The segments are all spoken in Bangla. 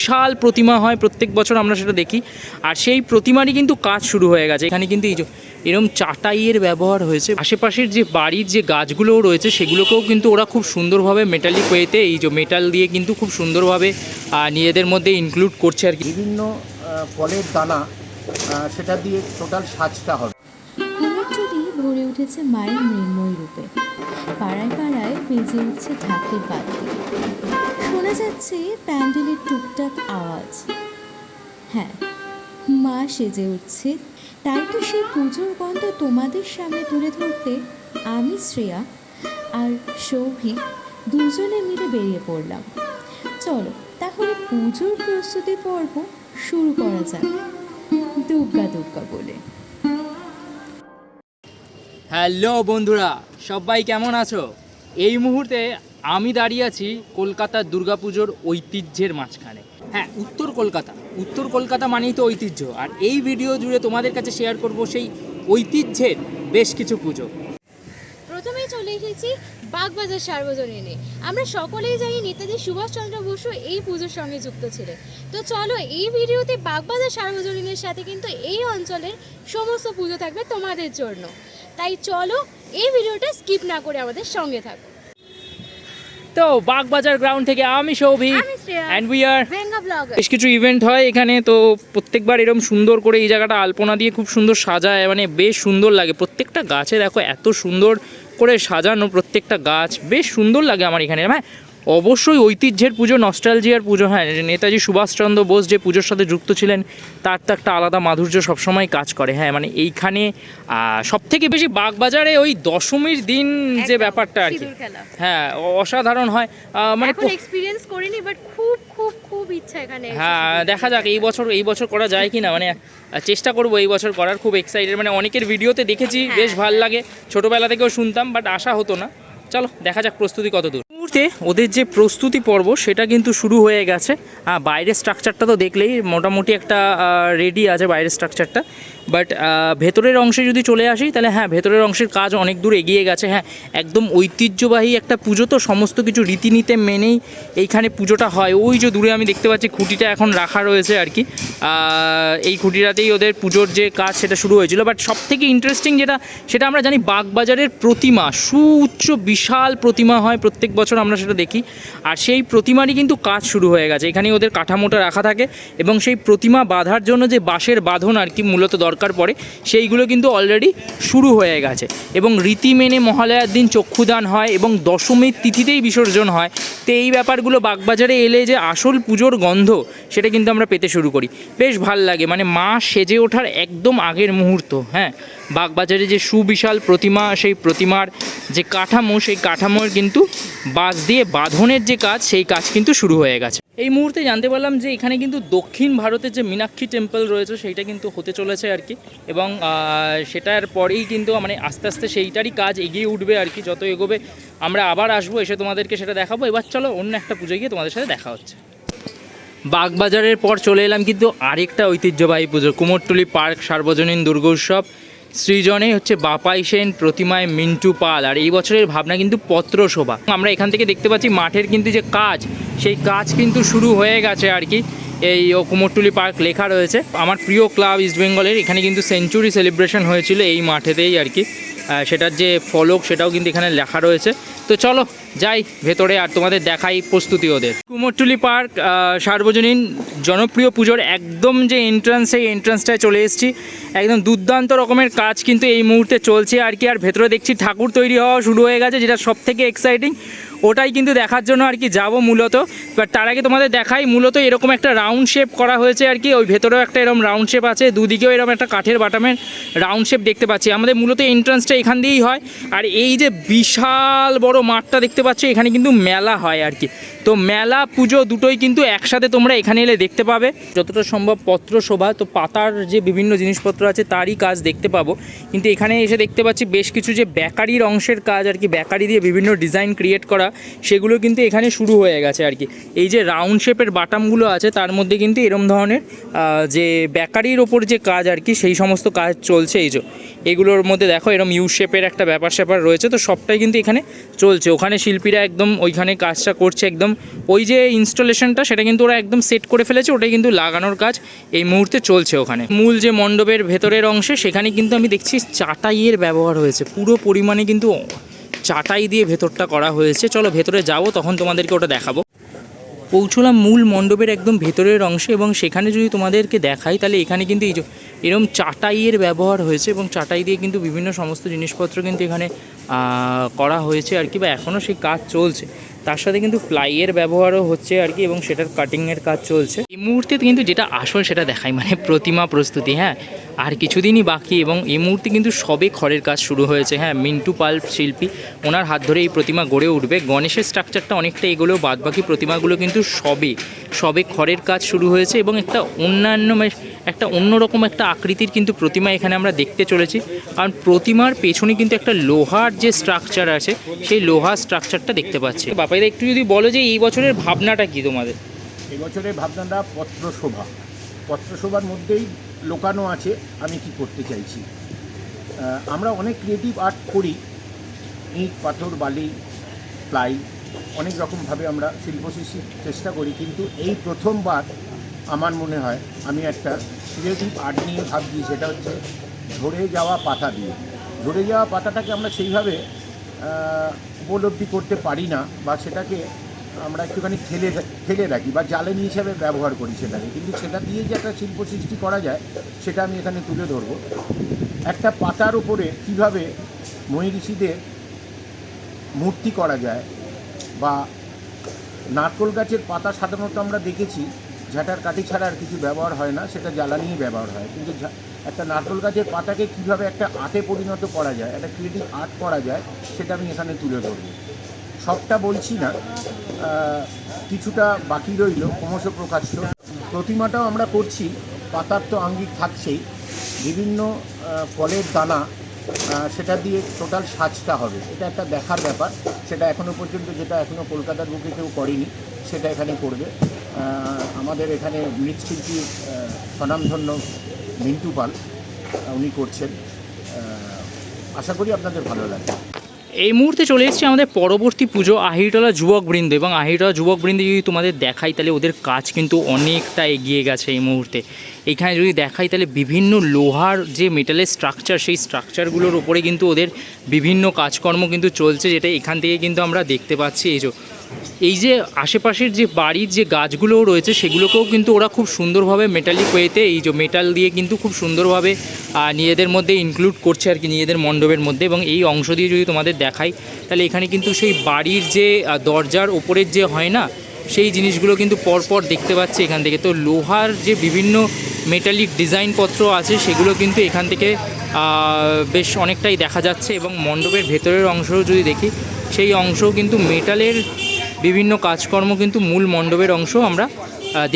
বিশাল প্রতিমা হয় প্রত্যেক বছর আমরা সেটা দেখি। আর সেই প্রতিমারই কিন্তু কাজ শুরু হয়ে গেছে। এখানে কিন্তু এই যে এরম চাটাইয়ের ব্যবহার হয়েছে। আশেপাশের যে বাড়ির যে গাছগুলো রয়েছে সেগুলোকেও কিন্তু ওরা খুব সুন্দরভাবে মেটালিক ওয়েতে এই যে মেটাল দিয়ে কিন্তু খুব সুন্দরভাবে নিজেদের মধ্যে ইনক্লুড করছে আর কি। বিভিন্ন ফলের দানা সেটা দিয়ে টোটাল সাজটা হবে। ভরে উঠেছে মায়ের মৃন্ময় রূপে পাড়ায় পাড়ায় বেজে উঠছে ঢাকের বাতি। শোনা যাচ্ছে প্যান্ডেলের টুকটাক আওয়াজ। হ্যাঁ মা সেজে উঠছে। তাই তো সেই পুজোর গন্ধ তোমাদের সামনে তুলে ধরতে আমি শ্রেয়া আর সৌভিক দুজনে মিলে বেরিয়ে পড়লাম। চলো, তাহলে পুজোর প্রস্তুতি পর্ব শুরু করা যাক। দুর্গা দুর্গা বলে। হ্যালো বন্ধুরা, সবাই কেমন আছো? এই মুহূর্তে আমি দাঁড়িয়ে আছি কলকাতার দুর্গাপুজোর ঐতিহ্যের মাঝখানে। হ্যাঁ উত্তর কলকাতা। উত্তর কলকাতা মানেই তো ঐতিহ্য। আর এই ভিডিও জুড়ে তোমাদের কাছে শেয়ার করব সেই ঐতিহ্যের বেশ কিছু পুজো। প্রথমেই চলে এসেছি বাগবাজার সার্বজনীনে। আমরা সকলেই জানি নেতাজি সুভাষচন্দ্র বসু এই পুজোর সঙ্গে যুক্ত ছিলেন। তো চলো এই ভিডিওতে বাগবাজার সার্বজনীনের সাথে কিন্তু এই অঞ্চলের সমস্ত পুজো থাকবে তোমাদের জন্য। তাই চলো এই ভিডিওটা স্কিপ না করে আমাদের সঙ্গে থাকো। তো বাগবাজার গ্রাউন্ড থেকে আমি সৌভিক অ্যান্ড উই আর বেশ কিছু ইভেন্ট হয় এখানে তো প্রত্যেকবার এরকম সুন্দর করে এই জায়গাটা আলপনা দিয়ে খুব সুন্দর সাজায় মানে বেশ সুন্দর লাগে। প্রত্যেকটা গাছে দেখো এত সুন্দর করে সাজানো প্রত্যেকটা গাছ বেশ সুন্দর লাগে আমার এখানে। হ্যাঁ অবশ্যই ঐতিহ্যের পুজো নস্টালজিয়ার পুজো হ্যাঁ নেতাজি সুভাষচন্দ্র বোস যে পুজোর সাথে যুক্ত ছিলেন তার তো একটা আলাদা মাধুর্য সবসময় কাজ করে হ্যাঁ মানে এইখানে সব থেকে বেশি বাগবাজারে ওই দশমীর দিন যে ব্যাপারটা আর কি। হ্যাঁ অসাধারণ হয় মানে এক্সপিরিয়েন্স করিনি বাট খুব খুব খুব ইচ্ছা এখানে হ্যাঁ দেখা যাক এই বছর এই বছর করা যায় কি না মানে চেষ্টা করব এই বছর করার খুব এক্সাইটেড মানে অনেকের ভিডিওতে দেখেছি হ্যাঁ, বেশ ভালো লাগে ছোটোবেলা থেকেও শুনতাম বাট আশা হতো না। চলো দেখা যাক প্রস্তুতি কত দূর মুহূর্তে ওদের যে প্রস্তুতি পর্ব, সেটা কিন্তু শুরু হয়ে গেছে। বাইরের স্ট্রাকচারটা তো দেখলেই মোটামুটি একটা রেডি আছে বাইরের স্ট্রাকচারটা বাট ভেতরের অংশে যদি চলে আসি, তাহলে হ্যাঁ ভেতরের অংশের কাজ অনেক দূর এগিয়ে গেছে। হ্যাঁ একদম ঐতিহ্যবাহী একটা পুজো তো সমস্ত কিছু রীতিনীতে মেনেই এইখানে পুজোটা হয়। ওই যে দূরে আমি দেখতে পাচ্ছি খুঁটিটা এখন রাখা রয়েছে আর কি। এই খুঁটিটাতেই ওদের পুজোর যে কাজ, সেটা শুরু হয়েছিল। বাট সব থেকে ইন্টারেস্টিং যেটা, সেটা আমরা জানি বাগবাজারের প্রতিমা। সুউচ্চ, বিশাল প্রতিমা হয় প্রত্যেক বছর। আমরা সেটা দেখি। আর সেই প্রতিমারই কিন্তু কাজ শুরু হয়ে গেছে। এখানে ওদের কাঠামোটা রাখা থাকে এবং সেই প্রতিমা বাঁধার জন্য যে বাঁশের বাঁধন আর কি মূলত দরকার পড়ে, সেইগুলো কিন্তু অলরেডি শুরু হয়ে গেছে। এবং রীতি মেনে মহালয়ার দিন চক্ষুদান হয় এবং দশমীর তিথিতেই বিসর্জন হয়। তো এই ব্যাপারগুলো বাগবাজারে এলে যে আসল পুজোর গন্ধ, সেটা কিন্তু আমরা পেতে শুরু করি। বেশ ভালো লাগে। মানে মা সেজে ওঠার একদম আগের মুহূর্ত হ্যাঁ? বাগবাজারে যে সুবিশাল প্রতিমা, সেই প্রতিমার যে কাঠামো, সেই কাঠামোর কিন্তু বাঁশ দিয়ে বাঁধনের যে কাজ, সেই কাজ কিন্তু শুরু হয়ে গেছে। এই মুহূর্তে জানতে পারলাম যে এখানে কিন্তু দক্ষিণ ভারতের যে মীনাক্ষী টেম্পল রয়েছে, সেইটা কিন্তু হতে চলেছে আর কি। এবং সেটার পরেই কিন্তু মানে আস্তে আস্তে সেইটারই কাজ এগিয়ে উঠবে আর কি। যত এগোবে, আমরা আবার আসব, এসে তোমাদেরকে সেটা দেখাবো। এবার চলো, অন্য একটা পুজো গিয়ে তোমাদের সাথে দেখা হচ্ছে। বাগবাজারের পর চলে এলাম কিন্তু আরেকটা ঐতিহ্যবাহী পুজো, কুমোরটুলি পার্ক, সার্বজনীন দুর্গোৎসব। সৃজনে হচ্ছে বাপাই সেন, প্রতিমায় মিন্টু পাল, আর এই বছরের ভাবনা কিন্তু পত্রশোভা। আমরা এখান থেকে দেখতে পাচ্ছি মাঠের কিন্তু যে কাজ, সেই কাজ কিন্তু শুরু হয়ে গেছে আর কি। এই কুমোরটুলি পার্ক লেখা রয়েছে। আমার প্রিয় ক্লাব ইস্টবেঙ্গলের এখানে কিন্তু সেঞ্চুরি সেলিব্রেশন হয়েছিল এই মাঠেতেই আর কি। সেটার যে ফলক, সেটাও কিন্তু এখানে লেখা রয়েছে। তো চলো, যাই ভেতরে আর তোমাদের দেখাই প্রস্তুতি ওদের। কুমোরটুলি পার্ক সার্বজনীন জনপ্রিয় পুজোর একদম যে এন্ট্রান্স সেই এন্ট্রান্সটায় চলে এসেছি। একদম দুর্দান্ত রকমের কাজ কিন্তু এই মুহূর্তে চলছে আর কি। আর ভেতরে দেখছি ঠাকুর তৈরি হওয়া শুরু হয়ে গেছে, যেটা সবথেকে এক্সাইটিং ওটাই কিন্তু দেখার জন্য আর কি যাব মূলত। বাট তার আগে তোমাদের দেখাই, মূলত এরকম একটা রাউন্ড শেপ করা হয়েছে আর কি। ওই ভেতরেও একটা এরকম রাউন্ড শেপ আছে, দুদিকেও এরকম একটা কাঠের বাটামের রাউন্ড শেপ দেখতে পাচ্ছি। আমাদের মূলত এন্ট্রান্সটা এখান দিয়েই হয়। আর এই যে বিশাল বড় মাঠটা দেখতে পাচ্ছ, এখানে কিন্তু মেলা হয় আর কি। তো মেলা, পুজো দুটোই কিন্তু একসাথে তোমরা এখানে এলে দেখতে পাবে। যতটা সম্ভব পত্র শোভা, তো পাতার যে বিভিন্ন জিনিসপত্র আছে তারই কাজ দেখতে পাবো। কিন্তু এখানে এসে দেখতে পাচ্ছি বেশ কিছু যে বেকারির অংশের কাজ আর কি, বেকারি দিয়ে বিভিন্ন ডিজাইন ক্রিয়েট করা। সেগুলো কিন্তু এখানে শুরু হয়ে গেছে আর কি। এই যে রাউন্ড শেপের বাটামগুলো আছে, তার মধ্যে কিন্তু এরম ধরনের যে বেকারির ওপর যে কাজ আর কি, সেই সমস্ত কাজ চলছে। এই যে, এগুলোর মধ্যে দেখো এরম ইউ শেপের একটা ব্যাপার স্যাপার রয়েছে, তো সবটাই কিন্তু এখানে চলছে। ওখানে শিল্পীরা একদম ওইখানে কাজটা করছে একদম। ওই যে ইনস্টলেশনটা সেটা কিন্তু ওরা একদম সেট করে ফেলেছে, ওটাই কিন্তু লাগানোর কাজ এই মুহূর্তে চলছে ওখানে। মূল যে মণ্ডপের ভেতরের অংশে, সেখানে কিন্তু আমি দেখছি চাটাইয়ের ব্যবহার হয়েছে। পুরো পরিমাণে কিন্তু চাটাই দিয়ে ভেতরটা করা হয়েছে। চলো ভেতরে যাব, তখন তোমাদেরকে ওটা দেখাবো। পৌঁছলাম মূল মণ্ডপের একদম ভেতরের অংশে এবং সেখানে যদি তোমাদেরকে দেখাই, তাহলে এখানে কিন্তু এই এরম চাটাইয়ের ব্যবহার হয়েছে এবং চাটাই দিয়ে কিন্তু বিভিন্ন সমস্ত জিনিসপত্র কিন্তু এখানে করা হয়েছে আর কি বা এখনও সেই কাজ চলছে। তার সাথে কিন্তু প্লাইয়ের ব্যবহারও হচ্ছে আর কি এবং সেটার কাটিংয়ের কাজ চলছে। এই মুহূর্তে কিন্তু যেটা আসল সেটা দেখাই মানে প্রতিমা প্রস্তুতি হ্যাঁ? আর কিছুদিনই বাকি এবং এই মুহূর্তে কিন্তু সবে খড়ের কাজ শুরু হয়েছে। হ্যাঁ মিন্টু পাল শিল্পী, ওনার হাত ধরে এই প্রতিমা গড়ে উঠবে। গণেশের স্ট্রাকচারটা অনেকটা এগুলো বাদবাকি প্রতিমাগুলো কিন্তু সবে সবে খড়ের কাজ শুরু হয়েছে এবং একটা অন্যান্য একটা অন্যরকম একটা আকৃতির কিন্তু প্রতিমা এখানে আমরা দেখতে চলেছি। কারণ প্রতিমার পেছনে কিন্তু একটা লোহার যে স্ট্রাকচার আছে, সেই লোহার স্ট্রাকচারটা দেখতে পাচ্ছি। বাপাইদা একটু যদি বলো যে এই বছরের ভাবনাটা কি তোমাদের? এবছরের ভাবনাটা পত্রশোভা। পত্রশোভার মধ্যেই লোকানো আছে, আমি কি করতে চাইছি? আমরা অনেক ক্রিয়েটিভ আর্ট করি, ইট, পাথর, বালি, প্লাই, অনেক রকমভাবে আমরা শিল্প সৃষ্টির চেষ্টা করি, কিন্তু এই প্রথমবার আমার মনে হয় আমি একটা ক্রিয়েটিভ আর্ট নিয়ে ভাবছি, সেটা হচ্ছে ঝরে যাওয়া পাতা দিয়ে। ঝরে যাওয়া পাতাটাকে আমরা সেইভাবে উপলব্ধি করতে পারি না বা সেটাকে আমরা একটুখানি ফেলে ফেলে রাখি বা জ্বালানি হিসাবে ব্যবহার করি সেটাকে। কিন্তু সেটা দিয়ে যে একটা শিল্প সৃষ্টি করা যায়, সেটা আমি এখানে তুলে ধরবো। একটা পাতার উপরে কীভাবে মহিষীদের মূর্তি করা যায় বা নারকোল গাছের পাতা সাধারণত আমরা দেখেছি, ঝাঁটার কাঠি ছাড়া আর কিছু ব্যবহার হয় না, সেটা জ্বালানিই ব্যবহার হয়। কিন্তু একটা নারকোল গাছের পাতাকে কীভাবে একটা আর্টে পরিণত করা যায়, একটা ক্রিয়েটিভ আর্ট করা যায়, সেটা আমি এখানে তুলে ধরবো। সবটা বলছি না। কিছুটা বাকি রইল, ক্রমশ প্রকাশ্য প্রতিমাটাও আমরা করছি, পাতার তো আঙ্গিক থাকছেই। বিভিন্ন ফলের দানা সেটা দিয়ে টোটাল সাজটা হবে। এটা একটা দেখার ব্যাপার। সেটা এখনও পর্যন্ত যেটা এখনও কলকাতার বুকে কেউ করেনি, সেটা এখানে করবে। আমাদের এখানে মৃৎশিল্পী স্বনামধন্য মিন্টু পাল উনি করছেন। আশা করি আপনাদের ভালো লাগবে। এই মুহূর্তে চলে এসেছি আমাদের পরবর্তী পুজো আহিরটলা যুবকবৃন্দ এবং আহিরটলা যুবকবৃন্দ যদি তোমাদের দেখাই, তাহলে ওদের কাজ কিন্তু অনেকটা এগিয়ে গেছে এই মুহূর্তে। এখানে যদি দেখাই, তাহলে বিভিন্ন লোহার যে মেটালের স্ট্রাকচার সেই স্ট্রাকচারগুলোর উপরে কিন্তু ওদের বিভিন্ন কাজকর্ম কিন্তু চলছে, যেটা এখান থেকে কিন্তু আমরা দেখতে পাচ্ছি। এই যে এই যে আশেপাশের যে বাড়ির যে গাছগুলোও রয়েছে, সেগুলোকেও কিন্তু ওরা খুব সুন্দরভাবে মেটালিক ওয়েতে এই যে মেটাল দিয়ে কিন্তু খুব সুন্দরভাবে নিজেদের মধ্যে ইনক্লুড করছে আর কি, নিজেদের মণ্ডপের মধ্যে এবং এই অংশ দিয়ে যদি তোমাদের দেখাই, তাহলে এখানে কিন্তু সেই বাড়ির যে দরজার ওপরের যে হয় না, সেই জিনিসগুলো কিন্তু পরপর দেখতে পাচ্ছি এখান থেকে। তো লোহার যে বিভিন্ন মেটালিক ডিজাইনপত্র আছে, সেগুলো কিন্তু এখান থেকে বেশ অনেকটাই দেখা যাচ্ছে এবং মণ্ডপের ভেতরের অংশও যদি দেখি, সেই অংশও কিন্তু মেটালের বিভিন্ন কাজকর্ম কিন্তু মূল মণ্ডপের অংশ আমরা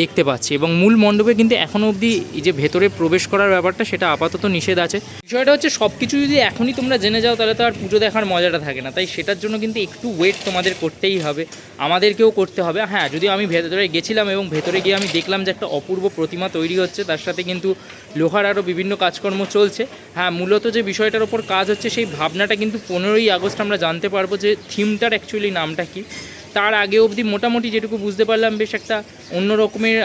দেখতে পাচ্ছি। এবং মূল মণ্ডপে কিন্তু এখনও অবধি যে ভেতরে প্রবেশ করার ব্যাপারটা সেটা আপাতত নিষেধ আছে। বিষয়টা হচ্ছে সব কিছু যদি এখনই তোমরা জেনে যাও, তাহলে তো আর পুজো দেখার মজাটা থাকে না। তাই সেটার জন্য কিন্তু একটু ওয়েট তোমাদের করতেই হবে। আমাদেরকেও করতে হবে। হ্যাঁ যদি আমি ভেতরে গেছিলাম এবং ভেতরে গিয়ে আমি দেখলাম যে একটা অপূর্ব প্রতিমা তৈরি হচ্ছে, তার সাথে কিন্তু লোহার আরও বিভিন্ন কাজকর্ম চলছে। হ্যাঁ মূলত যে বিষয়টার ওপর কাজ হচ্ছে, সেই ভাবনাটা কিন্তু পনেরোই আগস্ট আমরা জানতে পারব যে থিমটার অ্যাকচুয়ালি নামটা কি। তার আগে অবধি মোটামুটি যেটুকু বুঝতে পারলাম, বেশ একটা অন্য রকমের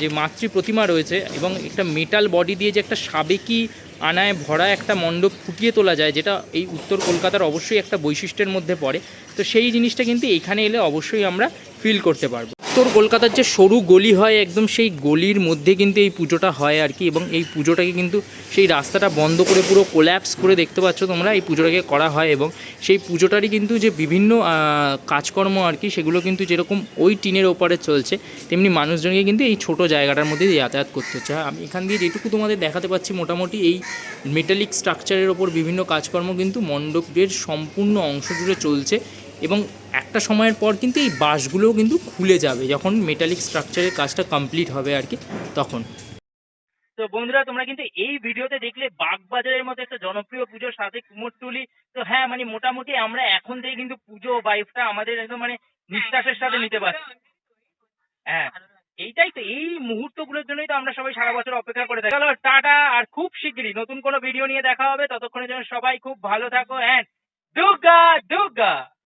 যে মাতৃ প্রতিমা রয়েছে এবং একটা মেটাল বডি দিয়ে যে একটা সাবেকি আনায় ভরা একটা মণ্ডপ ফুটিয়ে তোলা যায়, যেটা এই উত্তর কলকাতার অবশ্যই একটা বৈশিষ্ট্যের মধ্যে পড়ে। তো সেই জিনিসটা কিন্তু এখানে এলে অবশ্যই আমরা ফিল করতে পারব। উত্তর কলকাতার যে সরু গলি হয়, একদম সেই গলির মধ্যে কিন্তু এই পুজোটা হয় আর কি। এবং এই পুজোটাকে কিন্তু সেই রাস্তাটা বন্ধ করে পুরো কোল্যাপস করে দেখতে পাচ্ছ তোমরা, এই পুজোটাকে করা হয়। এবং সেই পুজোটারই কিন্তু যে বিভিন্ন কাজকর্ম আর কি, সেগুলো কিন্তু যেরকম ওই টিনের ওপারে চলছে, তেমনি মানুষজনকে কিন্তু এই ছোট জায়গাটার মধ্যে যাতায়াত করতে হচ্ছে। আমি এখান দিয়ে যেটুকু তোমাদের দেখাতে পাচ্ছি, মোটামুটি এই মেটালিক স্ট্রাকচারের ওপর বিভিন্ন কাজকর্ম কিন্তু মণ্ডপের সম্পূর্ণ অংশ জুড়ে চলছে। এবং একটা সময়ের পর কিন্তু এই বাঁশগুলোও কিন্তু খুলে যাবে যখন মেটালিক স্ট্রাকচারের কাজটা কমপ্লিট হবে আর কি তখন। তো বন্ধুরা, তোমরা কিন্তু এই ভিডিওতে দেখলে বাগবাজারের মতো একটা জনপ্রিয় পুজোর সাথে কুমোরটুলি। তো হ্যাঁ মানে মোটামুটি আমরা এখন থেকে কিন্তু পুজো বাইফটা আমাদের একদম মানে নিঃশ্বাসের সাথে নিতে পারছি। হ্যাঁ এইটাই তো, এই মুহূর্তগুলোর জন্যই তো আমরা সবাই সারা বছর অপেক্ষা করে থাকি। চলো, টাটা, আর খুব শিগগিরই নতুন কোনো ভিডিও নিয়ে দেখা হবে। ততক্ষণের জন্য সবাই খুব ভালো থাকো হ্যাঁ দুর্গা দুর্গা!